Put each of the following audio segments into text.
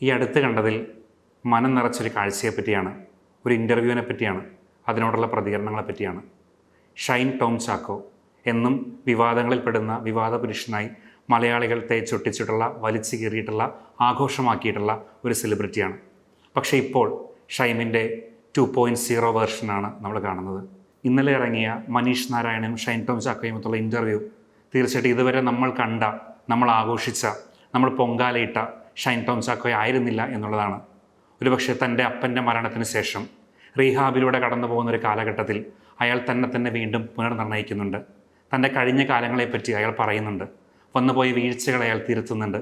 ഈ അടുത്ത് കണ്ടതിൽ മനം നിറച്ചൊരു കാഴ്ചയെ പറ്റിയാണ് ഒരു ഇന്റർവ്യൂവിനെ പറ്റിയാണ് അതിനോടുള്ള പ്രതികരണങ്ങളെ പറ്റിയാണ്. ഷൈൻ ടോം ചാക്കോ എന്നും വിവാദങ്ങളിൽപ്പെടുന്ന വിവാദ പുരുഷനായി മലയാളികൾ തേച്ചൊട്ടിച്ചിട്ടുള്ള വലിച്ചു കീറിയിട്ടുള്ള ആഘോഷമാക്കിയിട്ടുള്ള ഒരു സെലിബ്രിറ്റിയാണ് പക്ഷേ ഇപ്പോൾ ഷൈമിന്റെ ടു പോയിന്റ് സീറോ വേർഷനാണ് നമ്മൾ കാണുന്നത്. ഇന്നലെ ഇറങ്ങിയ മനീഷ് നാരായണനും ഷൈൻ ടോം ചാക്കോയുമൊത്തുള്ള ഇന്റർവ്യൂ തീർച്ചയായിട്ടും ഇതുവരെ നമ്മൾ കണ്ട നമ്മൾ ആഘോഷിച്ച നമ്മൾ പൊങ്കാലയിട്ട ഷൈൻ ടോം ചാക്കോ ആയിരുന്നില്ല എന്നുള്ളതാണ്. ഒരുപക്ഷെ തന്റെ അപ്പന്റെ മരണത്തിന് ശേഷം റീഹാബിലൂടെ കടന്നു പോകുന്ന ഒരു കാലഘട്ടത്തിൽ അയാൾ തന്നെ തന്നെ വീണ്ടും പുനർനിർണയിക്കുന്നുണ്ട് തന്റെ കഴിഞ്ഞ കാലങ്ങളെപ്പറ്റി അയാൾ പറയുന്നുണ്ട്. വന്നുപോയ വീഴ്ചകൾ അയാൾ തിരുത്തുന്നുണ്ട്.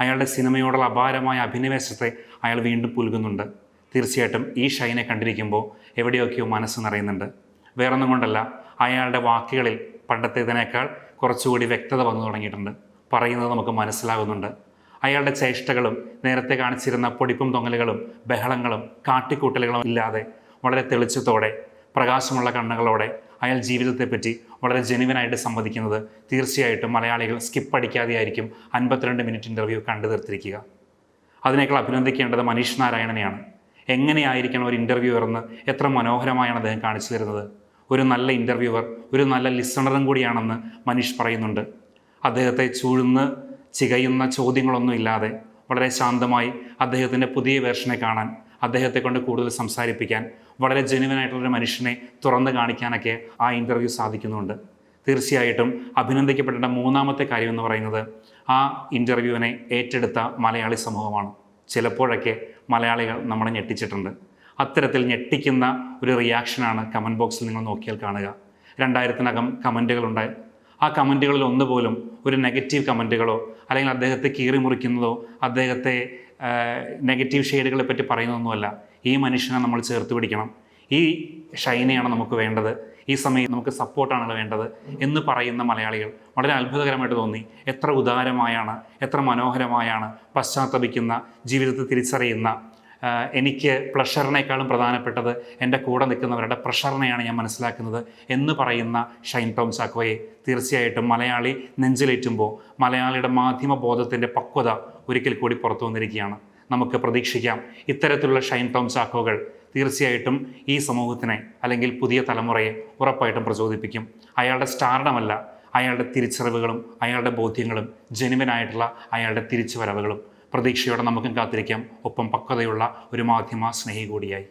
അയാളുടെ സിനിമയോടുള്ള അപാരമായ അഭിനിവേശത്തെ അയാൾ വീണ്ടും പുൽകുന്നുണ്ട്. തീർച്ചയായിട്ടും ഈ ഷൈനെ കണ്ടിരിക്കുമ്പോൾ എവിടെയൊക്കെയോ മനസ്സ് നിറയുന്നുണ്ട്. വേറൊന്നും കൊണ്ടല്ല അയാളുടെ വാക്കുകളിൽ പണ്ടത്തേതിനേക്കാൾ കുറച്ചുകൂടി വ്യക്തത വന്നു തുടങ്ങിയിട്ടുണ്ട്. പറയുന്നത് നമുക്ക് മനസ്സിലാകുന്നുണ്ട്. അയാളുടെ ചേഷ്ടകളും നേരത്തെ കാണിച്ചിരുന്ന പൊടിപ്പും തൊങ്ങലുകളും ബഹളങ്ങളും കാട്ടിക്കൂട്ടലുകളും ഇല്ലാതെ വളരെ തെളിച്ചത്തോടെ പ്രകാശമുള്ള കണ്ണുകളോടെ അയാൾ ജീവിതത്തെപ്പറ്റി വളരെ ജെനുവിനായിട്ട് സംവദിക്കുന്നത് തീർച്ചയായിട്ടും മലയാളികൾ സ്കിപ്പ് അടിക്കാതെ ആയിരിക്കും അൻപത്തിരണ്ട് മിനിറ്റ് ഇന്റർവ്യൂ കണ്ടു തീർത്തിരിക്കുക അതിനേക്കാൾ അഭിനന്ദിക്കേണ്ടത് മനീഷ് നാരായണനെയാണ്. എങ്ങനെയായിരിക്കണം ഒരു ഇന്റർവ്യൂവർ എന്ന് എത്ര മനോഹരമായാണ് അദ്ദേഹം കാണിച്ചു തരുന്നത്. ഒരു നല്ല ഇന്റർവ്യൂവർ ഒരു നല്ല ലിസണറും കൂടിയാണെന്ന് മനീഷ് പറയുന്നുണ്ട്. അദ്ദേഹത്തെ ചൂഴ്ന്ന് ചികയുന്ന ചോദ്യങ്ങളൊന്നും ഇല്ലാതെ വളരെ ശാന്തമായി അദ്ദേഹത്തിന്റെ പുതിയ വേർഷനെ കാണാൻ അദ്ദേഹത്തെ കൊണ്ട് കൂടുതൽ സംസാരിപ്പിക്കാൻ വളരെ ജെനുവനായിട്ടുള്ളൊരു മനുഷ്യനെ തുറന്ന് കാണിക്കാനൊക്കെ ആ ഇന്റർവ്യൂ സാധിക്കുന്നുണ്ട്. തീർച്ചയായിട്ടും അഭിനന്ദിക്കപ്പെടേണ്ട മൂന്നാമത്തെ കാര്യം എന്ന് പറയുന്നത് ആ ഇന്റർവ്യൂവിനെ ഏറ്റെടുത്ത മലയാളി സമൂഹമാണ്. ചിലപ്പോഴൊക്കെ മലയാളികൾ നമ്മളെ ഞെട്ടിച്ചിട്ടുണ്ട്. അത്തരത്തിൽ ഞെട്ടിക്കുന്ന ഒരു റിയാക്ഷനാണ് കമന്റ് ബോക്സിൽ നിങ്ങൾ നോക്കിയാൽ കാണുക. രണ്ടായിരത്തിനകം കമന്റുകളുണ്ടായി ആ കമന്റുകളിൽ ഒന്നുപോലും ഒരു നെഗറ്റീവ് കമന്റുകളോ അല്ലെങ്കിൽ അദ്ദേഹത്തെ കീറി മുറിക്കുന്നതോ അദ്ദേഹത്തെ നെഗറ്റീവ് ഷെയ്ഡുകളെ പറ്റി പറയുന്നതൊന്നുമല്ല. ഈ മനുഷ്യനെ നമ്മൾ ചേർത്ത് പിടിക്കണം. ഈ ഷൈനെയാണ് നമുക്ക് വേണ്ടത്. ഈ സമയം നമുക്ക് സപ്പോർട്ടാണ് വേണ്ടത് എന്ന് പറയുന്ന മലയാളികൾ. വളരെ അത്ഭുതകരമായിട്ട് തോന്നി. എത്ര ഉദാരമായാണ് എത്ര മനോഹരമായാണ് പശ്ചാത്തപിക്കുന്ന ജീവിതത്തെ തിരിച്ചറിയുന്ന എനിക്ക് പ്ലഷറിനേക്കാളും പ്രധാനപ്പെട്ടത് എന്റെ കൂടെ നിൽക്കുന്നവരുടെ പ്രഷറിനെയാണ് ഞാൻ മനസ്സിലാക്കുന്നത് എന്ന് പറയുന്ന ഷൈൻ ടോം ചാക്കോയെ തീർച്ചയായിട്ടും മലയാളി നെഞ്ചിലേറ്റുമ്പോൾ മലയാളിയുടെ മാധ്യമ ബോധത്തിന്റെ പക്വത ഒരിക്കൽ കൂടി പുറത്തു വന്നിരിക്കുകയാണ്. നമുക്ക് പ്രതീക്ഷിക്കാം ഇത്തരത്തിലുള്ള ഷൈൻ ടോം ചാക്കോകൾ തീർച്ചയായിട്ടും ഈ സമൂഹത്തിനെ അല്ലെങ്കിൽ പുതിയ തലമുറയെ ഉറപ്പായിട്ടും പ്രചോദിപ്പിക്കും. അയാളുടെ സ്റ്റാർഡമല്ല അയാളുടെ തിരിച്ചറിവുകളും അയാളുടെ ബോധ്യങ്ങളും ജനുവനായിട്ടുള്ള അയാളുടെ തിരിച്ചുവരവുകളും. പ്രതീക്ഷയോടെ നമുക്കും കാത്തിരിക്കാം. ഒപ്പം പക്വതയുള്ള ഒരു മാധ്യമ സ്നേഹി കൂടിയായി